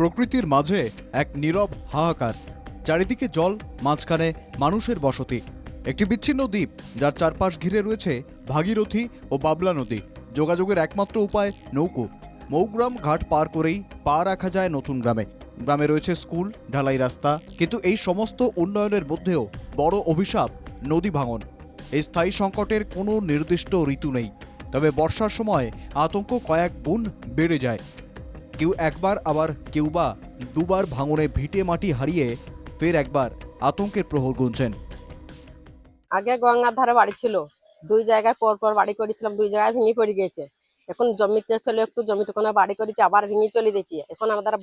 প্রকৃতির মাঝে এক নীরব হাহাকার। চারিদিকে জল, মাঝখানে মানুষের বসতি। একটি বিচ্ছিন্ন দ্বীপ, যার চারপাশ ঘিরে রয়েছে ভাগীরথী ও বাবলা নদী। যোগাযোগের একমাত্র উপায় নৌকো। মৌগ্রাম ঘাট পার করেই পা রাখা যায় নতুন গ্রামে। গ্রামে রয়েছে স্কুল, ঢালাই রাস্তা, কিন্তু এই সমস্ত উন্নয়নের মধ্যেও বড় অভিশাপ, নদী ভাঙন। এই স্থায়ী সংকটের কোনো নির্দিষ্ট ঋতু নেই। তবে বর্ষার সময় আতঙ্ক কয়েক গুণ বেড়ে যায়। কেউ একবার আবার কেউ বা দুবার ভাঙনে ভিটে মাটি হারিয়ে ফের একবার আতঙ্কের প্রহর গুনছেন। আগে গঙ্গার ধারে বাড়ি ছিল। দুই জায়গায় পর পর বাড়ি করেছিলাম দুই জায়গায় ভেঙে পড়ে গেছে এখন জমিতে ছিল একটু জমিটুকুনে বাড়ি করেছি আবার ভেঙে চলে যাচ্ছি। এখন আমাদের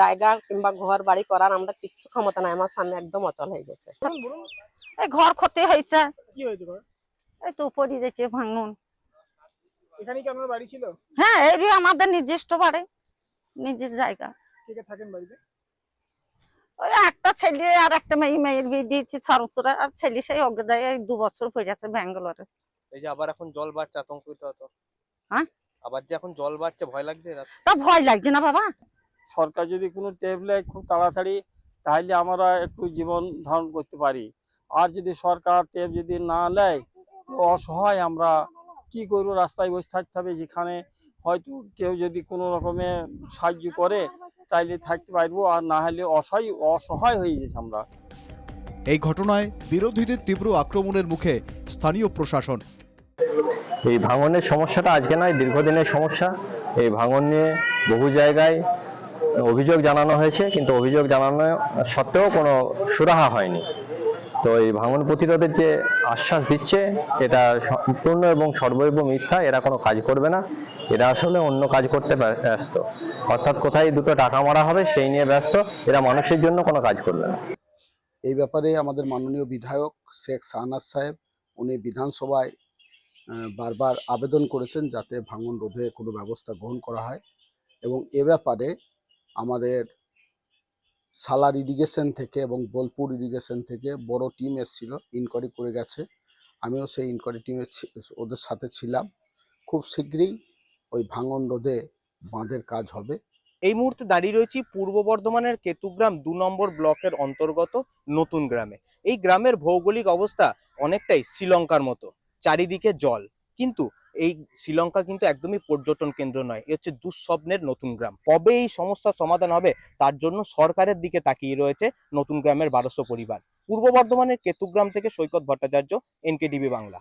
জায়গা কিংবা ঘর বাড়ি করার আমরা কিচ্ছু ক্ষমতা নাই আমার সামনে একদম অচল হয়ে গেছে। এই ঘর ক্ষতি হয়েছে। এই তো পড়ে যাচ্ছে ভাঙন। এখানেই কি আপনার বাড়ি ছিল? হ্যাঁ এই আমাদের নিজস্ব বাড়ি। নিজের জায়গা। থাকেন বাড়িতে? ওই একটা ছেলে আর একটা মেয়ে মেয়ের বিয়ে দিয়েছি সরচরা আর ছেলে সেই অজ্ঞায় এই দু বছর পড়ে আছে ব্যাঙ্গালোরে। এই যে আবার এখন জল বাড়ছে আতঙ্কিত হতো হ্যাঁ? আবার যে এখন জল বাড়ছে ভয় লাগছে না তা ভয় লাগছে না বাবা। সরকার যদি কোনো টেপ নেয় খুব তাড়াতাড়ি তাহলে আমরা একটু জীবন ধারণ করতে পারি। আর যদি সরকার টেপ যদি না নেয় তো অসহায় আমরা। কি করব? রাস্তায় বসে থাকতে হবে যেখানে হয়তো কেউ যদি কোনো রকমে সাহায্য করে তাইলে থাকতে পারব আর না হলে অসহায় অসহায় হয়ে গেছে আমরা। এই ঘটনায় বিরোধীদের তীব্র আক্রমণের মুখে স্থানীয় প্রশাসন। এই ভাঙনের সমস্যাটা আজকে নয় দীর্ঘদিনের সমস্যা। এই ভাঙন নিয়ে বহু জায়গায় অভিযোগ জানানো হয়েছে কিন্তু অভিযোগ জানানো সত্ত্বেও কোনো সুরাহা হয়নি। তো এই ভাঙন প্রতিরোধের যে আশ্বাস দিচ্ছে, এটা সম্পূর্ণ এবং সর্বৈব মিথ্যা, এরা কোনো কাজ করবে না। এরা আসলে অন্য কাজ করতে ব্যস্ত। অর্থাৎ কোথায় দুটো টাকা মারা হবে, সেই নিয়ে ব্যস্ত। এরা মানুষের জন্য কোনো কাজ করবে না। এই ব্যাপারে আমাদের মাননীয় বিধায়ক শেখ শাহনাজ সাহেব, উনি বিধানসভায় বারবার আবেদন করেছেন যাতে ভাঙন রোধে কোনো ব্যবস্থা গ্রহণ করা হয়। এবং এ ব্যাপারে আমাদের সালার ইরিগেশন থেকে এবং বোলপুর ইরিগেশন থেকে বড় টিম এসেছিল ইনকোয়ারি করে গেছে। আমিও সেই ইনকোয়ারি টিমে ওদের সাথে ছিলাম। খুব শীঘ্রই ওই ভাঙন রোধে বাঁধের কাজ হবে। এই মুহূর্তে দাঁড়িয়ে রয়েছি পূর্ব বর্ধমানের কেতুগ্রাম দু নম্বর ব্লকের অন্তর্গত নতুন গ্রামে। এই গ্রামের ভৌগোলিক অবস্থা অনেকটাই শ্রীলঙ্কার মতো, চারিদিকে জল। কিন্তু এই শ্রীলঙ্কা কিন্তু একদমই পর্যটন কেন্দ্র নয়, এ হচ্ছে দুঃস্বপ্নের নতুন গ্রাম। কবে এই সমস্যার সমাধান হবে তার জন্য সরকারের দিকে তাকিয়ে রয়েছে নতুন গ্রামের বারোশো পরিবার। পূর্ব বর্ধমানের কেতুগ্রাম থেকে সৈকত ভট্টাচার্য এনকেটিভি বাংলা।